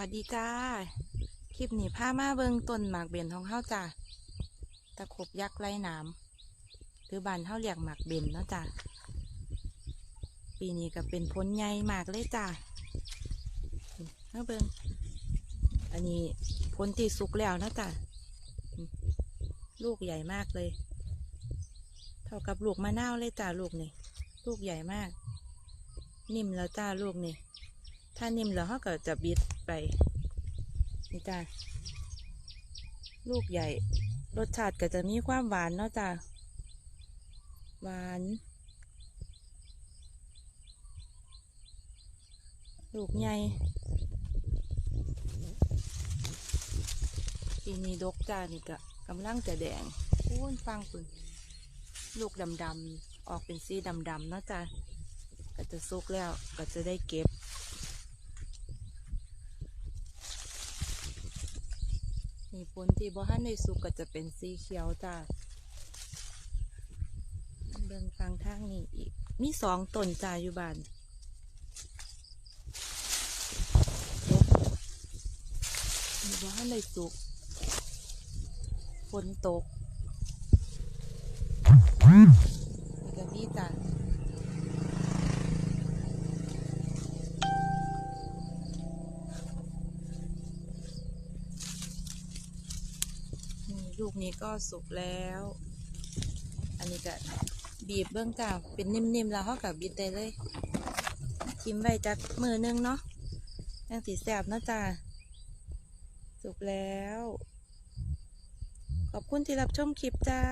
สวัสดีจ้า คลิปนี้พามาเบิงต้นหมากเบนของเฮาจ้าตะขบยักษ์ไร้หน้ำหรือบานเฮาเรียกหมากเบนเนาะจ้าปีนี้ก็เป็นพ้นใหญ่มากเลยจ้าเฮาเบิงอันนี้พ้นที่สุกแล้วนะจ้าลูกใหญ่มากเลย เท่ากับลูกมะนาวเลยจ้าลูกนี่ ลูกใหญ่มาก นิ่มแล้วจ้าลูกนี่ ถ้านิ่มแล้วเขาก็จะบิดไป นี่จ้าลูกใหญ่ รสชาติก็จะมีความหวานเนาะจ้าหวาน ลูกใหญ่ปีนี้ดกจ้านี่ก็กำลังจะแดงโอ้ยฟังคุณลูกดำๆออกเป็นสีดำๆเนาะจ้าก็จะสุกแล้วก็จะได้เก็บ นี่ผลที่บ่ทันได้สุกก็จะเป็นสีเขียวจ้าเบิ่งฟังทางนี้อีก มีสองต้นจ้าอยู่บ้านนี่บ่ทันได้สุกฝนตก ลูกนี้ก็สุกแล้ว อันนี้ก็บีบเบื้องจ้าเป็นนิ่มๆแล้วเขากับบีบได้เลยทิมไว้จักมือนึงเนาะยังสีแสบนะจ้าสุกแล้ว ขอบคุณที่รับชมคลิปจ้า